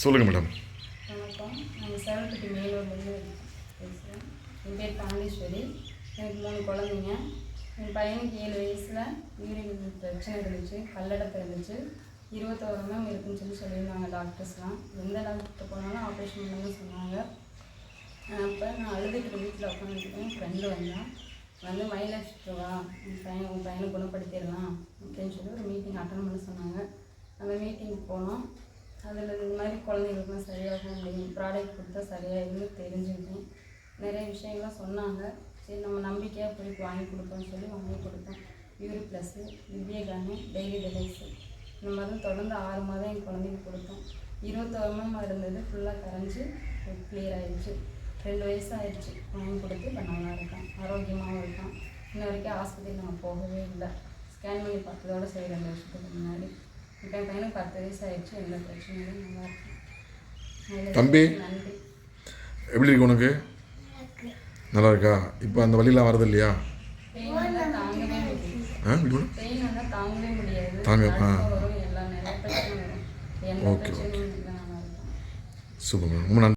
சொல்லுங்கள் மேடம். வணக்கம். நான் சேவல்பட்டி மேலூர்லேருந்து பேசுகிறேன். என் பேர் எனக்கு மூணு குழந்தைங்க. என் பையனுக்கு ஏழு வயசில் யூரின் பிரச்சனை இருந்துச்சு கல்லடத்தை இருந்துச்சு. இருபத்தோரு மேம் இருக்குன்னு சொல்லி சொல்லியிருந்தாங்க டாக்டர்ஸ்லாம். எந்த டாக்டர் போனாலும் ஆப்ரேஷன் பண்ணணும்னு சொன்னாங்க. அப்போ நான் அழுதுகிட்டு வீட்டில் உட்காந்துருக்கேன். ஃப்ரெண்டு வந்தான். வந்து மைலேஜ் வா. உன் பையன் உன் பையனை குணப்படுத்திடலாம். அப்படின்னு சொல்லி ஒரு மீட்டிங் அட்டன் பண்ண சொன்னாங்க. அந்த மீட்டிங் போனோம். அதில் இந்த மாதிரி குழந்தைங்களுக்குலாம் சரியாகும் அப்படின்னு ப்ராடக்ட் கொடுத்தா சரியாயிருன்னு தெரிஞ்சுக்கணும் நிறைய விஷயங்கள்லாம் சொன்னாங்க. சரி நம்ம நம்பிக்கையாக போய் வாங்கி கொடுப்போம்னு சொல்லி வாங்கி கொடுத்தோம். யூரி ப்ளஸ்ஸு திவ்யகானம் டெய்லி டெலைஸு இந்த மாதிரி தொடர்ந்து ஆறு மாதம் என் குழந்தைக்கு கொடுத்தோம். இருபத்தோரு மாதம் இருந்தது ஃபுல்லாக கரைஞ்சி கிளியர் ஆகிடுச்சு ரெண்டு வயசு ஆயிடுச்சு. வாங்கி கொடுத்து இப்போ நல்லா இருக்கான். ஆரோக்கியமாகவும் இருக்கான். இன்ன வரைக்கும் ஆஸ்பத்திரி நான் போகவே இல்லை. ஸ்கேன் பண்ணி பார்த்ததோட சரி ரெண்டு வருஷத்துக்கு முன்னாடி. இப்போ என் பையனுக்கு பத்து வயசு ஆயிடுச்சு எந்த பிரச்சனையும் நல்லா இருக்கும் தம்பி. நன்றி. எப்படி இருக்கு உனக்கு? நல்லா இருக்கா? இப்போ அந்த வழியெலாம் வரது இல்லையா? தாங்க- ஆ. ஓகே, இருக்கும் சூப்பர் ரொம்ப நன்றி.